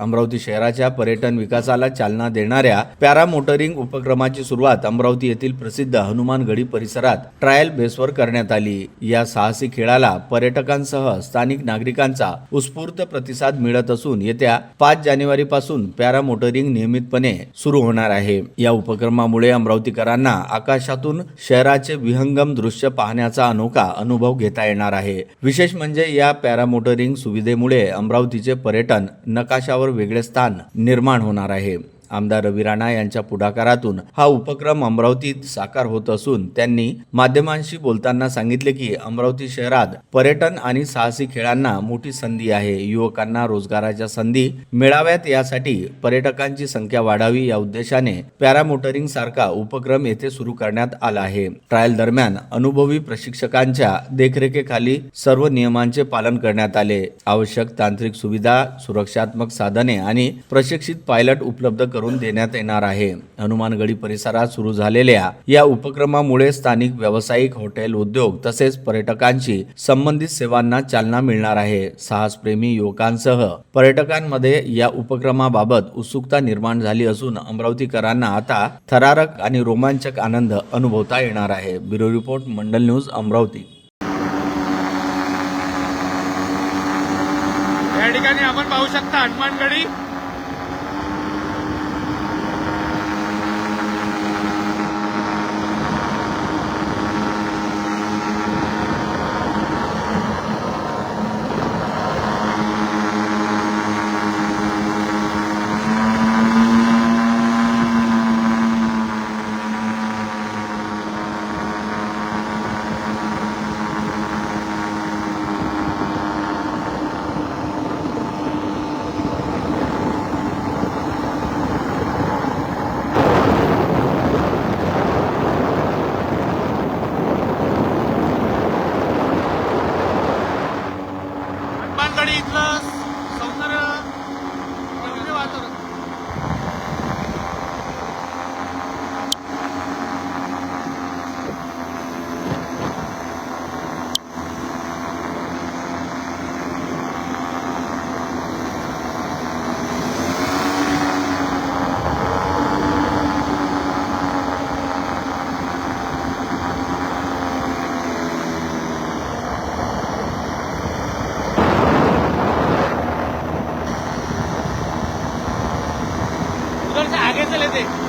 अमरावती शहराच्या पर्यटन विकासाला चालना देणाऱ्या पॅरा मोटरिंग उपक्रमाची सुरुवात अमरावती येथील प्रसिद्ध हनुमानगढी परिसरात ट्रायल बेसवर करण्यात आली. या साहसी खेळाला पर्यटकांसह स्थानिक नागरिकांचा उत्स्फूर्त प्रतिसाद मिळत असून येत्या पाच जानेवारी पासून पॅरा मोटरिंग नियमितपणे सुरू होणार आहे. या उपक्रमामुळे अमरावतीकरांना आकाशातून शहराचे विहंगम दृश्य पाहण्याचा अनोखा अनुभव घेता येणार आहे. विशेष म्हणजे या पॅरामोटरिंग सुविधेमुळे अमरावतीचे पर्यटन नकाशावर वेगळे स्थान निर्माण होणार आहे. आमदार रवी राणा यांच्या पुढाकारातून हा उपक्रम अमरावतीत साकार होत असून त्यांनी माध्यमांशी बोलताना सांगितले की अमरावती शहरात पर्यटन आणि साहसी खेळांना मोठी संधी आहे. युवकांना रोजगाराच्या संधी मिळाव्यात यासाठी पर्यटकांची संख्या वाढावी या उद्देशाने पॅरामोटरिंग सारखा उपक्रम येथे सुरू करण्यात आला आहे. ट्रायल दरम्यान अनुभवी प्रशिक्षकांच्या देखरेखीखाली सर्व नियमांचे पालन करण्यात आले. आवश्यक तांत्रिक सुविधा सुरक्षात्मक साधने आणि प्रशिक्षित पायलट उपलब्ध करून देण्यात येणार आहे. हनुमानगडी परिसरात सुरू झालेल्या या उपक्रमामुळे स्थानिक व्यावसायिक हॉटेल उद्योग तसेच पर्यटकांशी संबंधित सेवांना चालना मिळणार आहे. साहसप्रेमी युवकांसह पर्यटकांमध्ये या उपक्रमाबाबत उत्सुकता निर्माण झाली असून अमरावतीकरांना आता थरारक आणि रोमांचक आनंद अनुभवता येणार आहे. Bureau report Mandal news Amravati. या ठिकाणी आपण पाहू शकता हनुमानगडी हनुमानगडी सौंदर्य वातावरण. ছেলেদের।